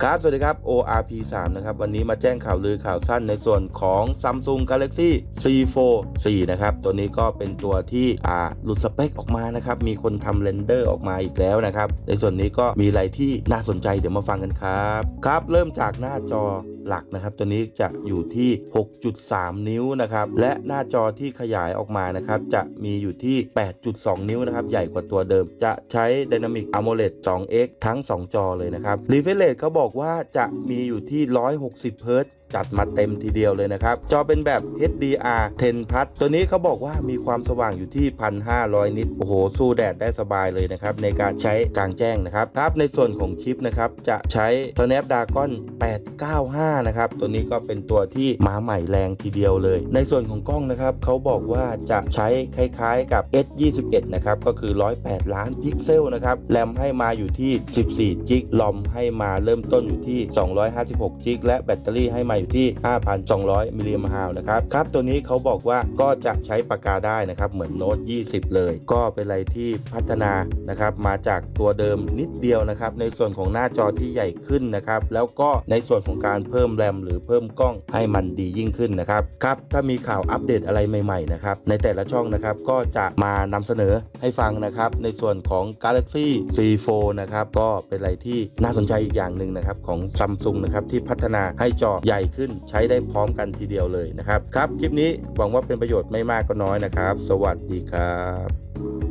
ครับ สวัสดีครับ ORP 3นะครับ วันนี้มาแจ้งข่าวลือข่าวสั้นในส่วนของ Samsung Galaxy C4 4นะครับ ตัวนี้ก็เป็นตัวที่อ่าหลุดสเปคออกมานะครับ มีคนทำเรนเดอร์ออกมาอีกแล้วนะครับ ในส่วนนี้ก็มีอะไรที่น่าสนใจเดี๋ยวมาฟังกันครับ ครับ เริ่มจากหน้าจอหลักนะครับ ตัวนี้จะอยู่ที่ 6.3 นิ้วนะครับ และหน้าจอที่ขยายออกมานะครับ จะมีอยู่ที่ 8.2 นิ้วนะครับ ใหญ่กว่าตัวเดิม จะใช้ Dynamic AMOLED 2X ทั้ง 2 จอเลยนะครับ Refresh Rate เขาบอกว่าจะมีอยู่ที่ 160เฮิรตซ์จัดมาเต็มทีเดียวเลยนะครับ จอเป็นแบบ HDR 10 Plus ตัวนี้เขาบอกว่ามีความสว่างอยู่ที่ 1,500 นิต โอ้โห สู้แดดได้สบายเลยนะครับ ในการใช้กลางแจ้งนะครับครับ ในส่วนของชิปนะครับ จะใช้ Snapdragon 895 นะครับ ตัวนี้ก็เป็นตัวที่มาใหม่แรงทีเดียวเลย ในส่วนของกล้องนะครับ เขาบอกว่าจะใช้คล้ายๆกับ S21 นะครับ ก็คือ 108 ล้านพิกเซลนะครับ แรมให้มาอยู่ที่ 14จิกลอมให้มาเริ่มต้นอยู่ที่ 256จิกและแบตเตอรี่ให้มาอยู่ที่ 5,200 มิลลิแอมป์ฮาวนะครับครับตัวนี้เขาบอกว่าก็จะใช้ปากกาได้นะครับ เหมือนโน้ต 20 เลย ก็เป็นอะไรที่พัฒนานะครับมาจากตัวเดิมนิดเดียวนะครับในส่วนของหน้าจอที่ใหญ่ขึ้นนะครับแล้วก็ในส่วนของการเพิ่มแรมหรือเพิ่มกล้องให้มันดียิ่งขึ้นนะครับครับถ้ามีข่าวอัปเดตอะไรใหม่ๆนะครับในแต่ละช่องนะครับก็จะมานำเสนอให้ฟังนะครับในส่วนของ Galaxy C4 นะครับก็เป็นอะไรที่น่าสนใจอีกอย่างหนึ่งนะครับของซัมซุงนะครับที่พัฒนาให้จอใหญ่ขึ้นใช้ได้พร้อมกันทีเดียวเลยนะครับครับคลิปนี้หวังว่าเป็นประโยชน์ไม่มากก็น้อยนะครับ สวัสดีครับ